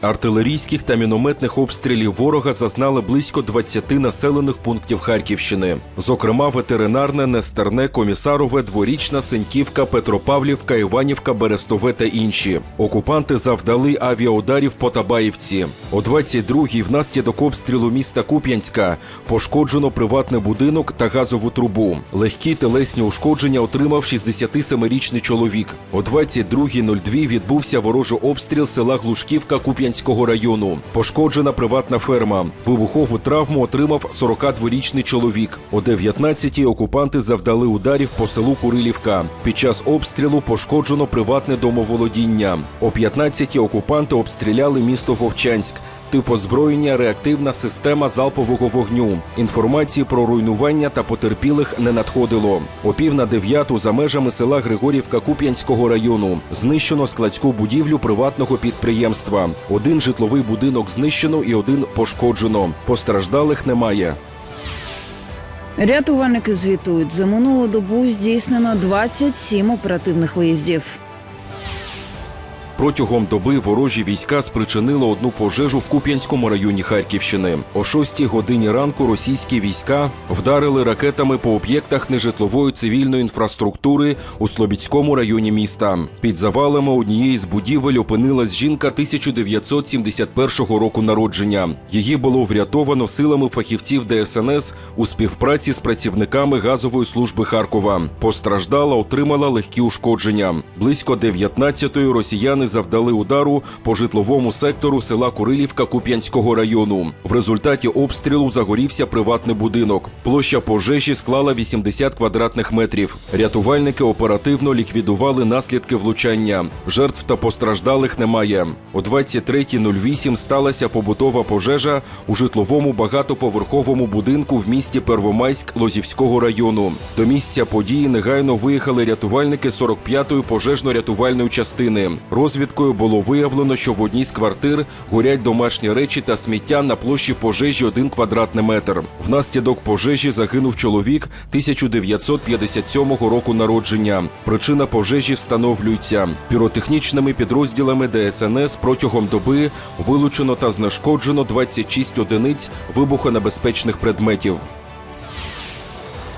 Артилерійських та мінометних обстрілів ворога зазнали близько 20 населених пунктів Харківщини. Зокрема, ветеринарне, Нестерне, Комісарове, Дворічна, Сеньківка, Петропавлівка, Іванівка, Берестове та інші. Окупанти завдали авіаударів по Табаївці. О 22-й внаслідок обстрілу міста Куп'янська пошкоджено приватний будинок та газову трубу. Легкі телесні ушкодження отримав 67-річний чоловік. О 22.02 відбувся ворожий обстріл села Глушківка Куп'янського району. Пошкоджена приватна ферма. Вибухову травму отримав 42-річний чоловік. О 19-й окупанти завдали ударів по селу Курилівка. Під час обстрілу пошкоджено приватне домоволодіння. О 15-й окупанти обстріляли місто Вовчанськ. Тип озброєння реактивна система залпового вогню. Інформації про руйнування та потерпілих не надходило. О пів на дев'яту за межами села Григорівка Куп'янського району знищено складську будівлю приватного підприємства. Один житловий будинок знищено і один пошкоджено. Постраждалих немає. Рятувальники звітують, за минулу добу здійснено 27 оперативних виїздів. Протягом доби ворожі війська спричинили одну пожежу в Куп'янському районі Харківщини. О 6 годині ранку російські війська вдарили ракетами по об'єктах нежитлової цивільної інфраструктури у Слобідському районі міста. Під завалами однієї з будівель опинилась жінка 1971 року народження. Її було врятовано силами фахівців ДСНС у співпраці з працівниками газової служби Харкова. Постраждала, отримала легкі ушкодження. Близько 19-ї росіяни завдали удару по житловому сектору села Курилівка Куп'янського району. В результаті обстрілу загорівся приватний будинок. Площа пожежі склала 80 квадратних метрів. Рятувальники оперативно ліквідували наслідки влучання. Жертв та постраждалих немає. О 23.08 сталася побутова пожежа у житловому багатоповерховому будинку в місті Первомайськ Лозівського району. До місця події негайно виїхали рятувальники 45-ї пожежно-рятувальної частини. Розвідкою було виявлено, що в одній з квартир горять домашні речі та сміття на площі пожежі 1 квадратний метр. Внаслідок пожежі загинув чоловік 1957 року народження. Причина пожежі встановлюється. Піротехнічними підрозділами ДСНС протягом доби вилучено та знешкоджено 26 одиниць вибухонебезпечних предметів.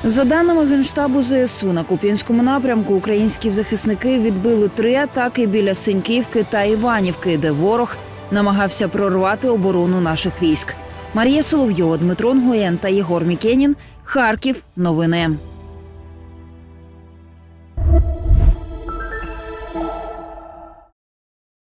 За даними генштабу ЗСУ, на Куп'янському напрямку українські захисники відбили три атаки біля Синьківки та Іванівки, де ворог намагався прорвати оборону наших військ. Марія Соловйова, Дмитро Нгоєн та Єгор Мікенін. Харків. Новини.